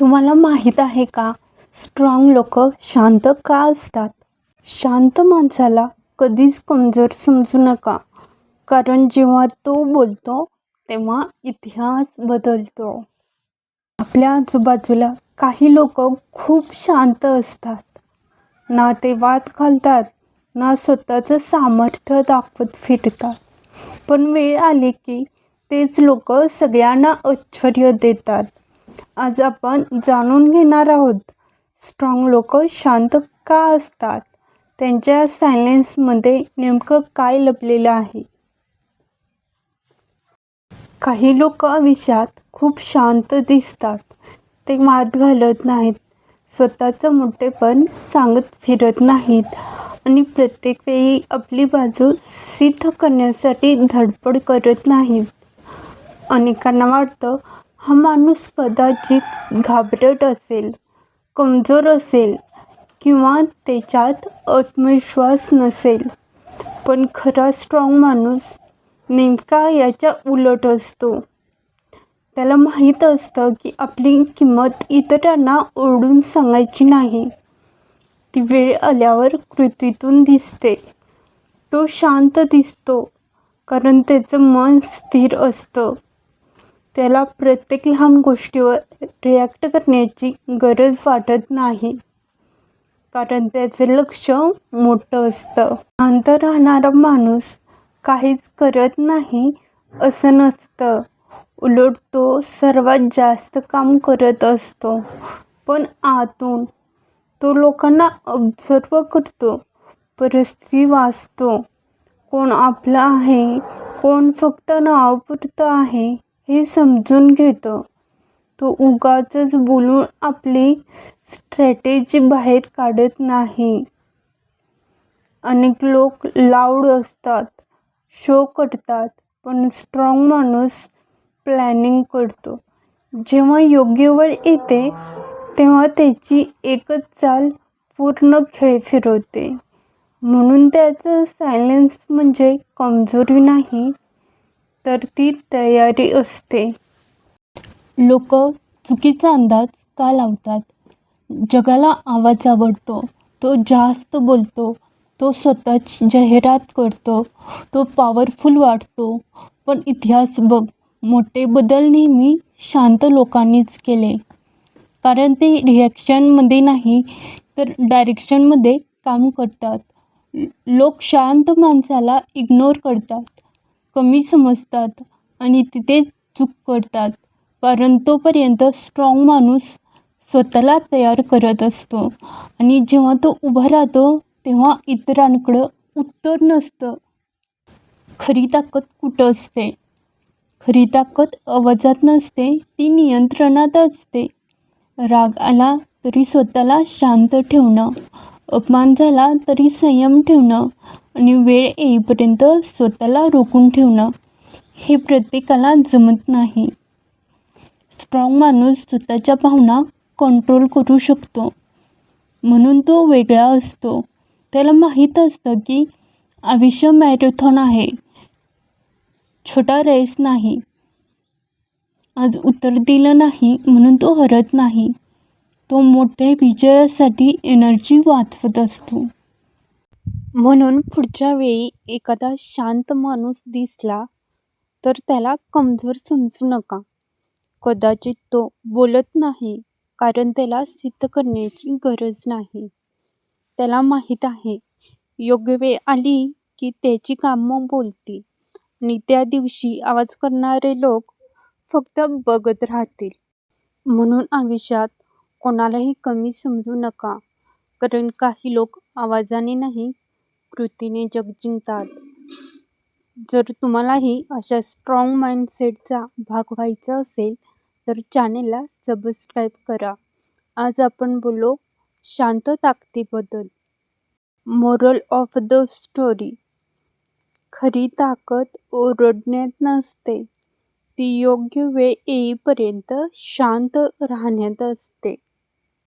तुम्हाला माहीत आहे का? स्ट्रॉंग लोक शांत का असतात? शांत माणसाला कधीच कमजोर समजू नका. कारण जेव्हा तो बोलतो तेव्हा इतिहास बदलतो. आपल्या आजूबाजूला काही लोक खूप शांत असतात. ना ते वाद घालतात ना स्वतःचं सामर्थ्य दाखवत फिरतात. पण वेळ आली की तेच लोक सगळ्यांना आश्चर्य देतात. आज आपण जाणून घेणार आहोत. स्ट्रॉंग लोक शांत का असतात? त्यांच्या सायलेन्समध्ये नेमकं काय लपलेलं आहे? काही लोक आयुष्यात खूप शांत दिसतात. ते वाद घालत नाहीत. स्वतःचं मोठेपण सांगत फिरत नाहीत. आणि प्रत्येक वेळी आपली बाजू सिद्ध करण्यासाठी धडपड करत नाहीत. अनेकांना वाटतं हा माणूस कदाचित घाबरट असेल कमजोर असेल किंवा त्याच्यात आत्मविश्वास नसेल. पण खरा स्ट्रॉंग माणूस नेमका याच्या उलट असतो. त्याला माहीत असतं की आपली किंमत इतरांना ओरडून सांगायची नाही. ती वेळ आल्यावर कृतीतून दिसते. तो शांत दिसतो कारण त्याचं मन स्थिर असतं. त्याला प्रत्येक लहान गोष्टीवर रिॲक्ट करण्याची गरज वाटत नाही. कारण त्याचे लक्ष मोठं असतं. शांत राहणारा माणूस काहीच करत नाही असं नसतं. उलट तो सर्वात जास्त काम करत असतो. पण आतून तो लोकांना ऑब्झर्व करतो. परिस्थिती वाचतो. कोण आपलं आहे कोण फक्त नावपुरतं आहे हे समजून घेतो. तो उगाचच बोलून आपली स्ट्रॅटेजी बाहेर काढत नाही. अनेक लोक लाऊड असतात शो करतात पण स्ट्रॉंग माणूस प्लॅनिंग करतो. जेव्हा योग्य वेळ येते तेव्हा त्याची एकच चाल पूर्ण खेळ फिरवते. म्हणून त्याचं सायलेन्स म्हणजे कमजोरी नाही तर ती तयारी असते. लोक चुकीचा अंदाज का लावतात? जगाला आवाज आवडतो तो जास्त बोलतो तो स्वतःची जाहिरात करतो तो पॉवरफुल वाटतो पण इतिहास बघ मोठे बदल नेहमी शांत लोकांनीच केले. कारण ते रिॲक्शनमध्ये नाही तर डायरेक्शनमध्ये काम करतात. लोक शांत माणसाला इग्नोर करतात. कमी समजतात आणि तिथे चूक करतात. कारण तोपर्यंत स्ट्रॉंग माणूस स्वतःला तयार करत असतो. आणि जेव्हा तो उभा राहतो तेव्हा इतरांकडं उत्तर नसतं. खरी ताकद कुठं असते? खरी ताकद आवाजात नसते ती नियंत्रणात असते. राग आला तरी स्वतःला शांत ठेवणं. अपमान झाला तरी संयम ठेवणं आणि वेळ येईपर्यंत स्वतःला रोखून ठेवणं हे प्रत्येकाला जमत नाही. स्ट्रॉंग माणूस स्वतःच्या भावना कंट्रोल करू शकतो. म्हणून तो वेगळा असतो. त्याला माहीत असतं की आयुष्य मॅरेथॉन आहे. छोटा रेस नाही. आज उत्तर दिलं नाही म्हणून तो हरत नाही. तो मोठ्या विजयासाठी एनर्जी वाचवत असतो. म्हणून पुढच्या वेळी एखादा शांत माणूस दिसला तर त्याला कमजोर समजू नका. कदाचित तो बोलत नाही कारण त्याला सिद्ध करण्याची गरज नाही. त्याला माहीत आहे योग्य वेळ आली की त्याची कामं बोलतील आणि त्या दिवशी आवाज करणारे लोक फक्त बघत राहतील. म्हणून आयुष्यात कोणालाही कमी समजू नका कारण काही लोक आवाजाने नाही कृतीने जग जिंकतात. जर तुम्हालाही अशा स्ट्रॉंग माइंडसेटचा भाग व्हायचा असेल तर चॅनेलला सबस्क्राईब करा. आज आपण बोललो शांत ताकदीबद्दल. मोरल ऑफ द स्टोरी खरी ताकद ओरडण्यात नसते. ती योग्य वेळ येईपर्यंत शांत राहण्यात असते.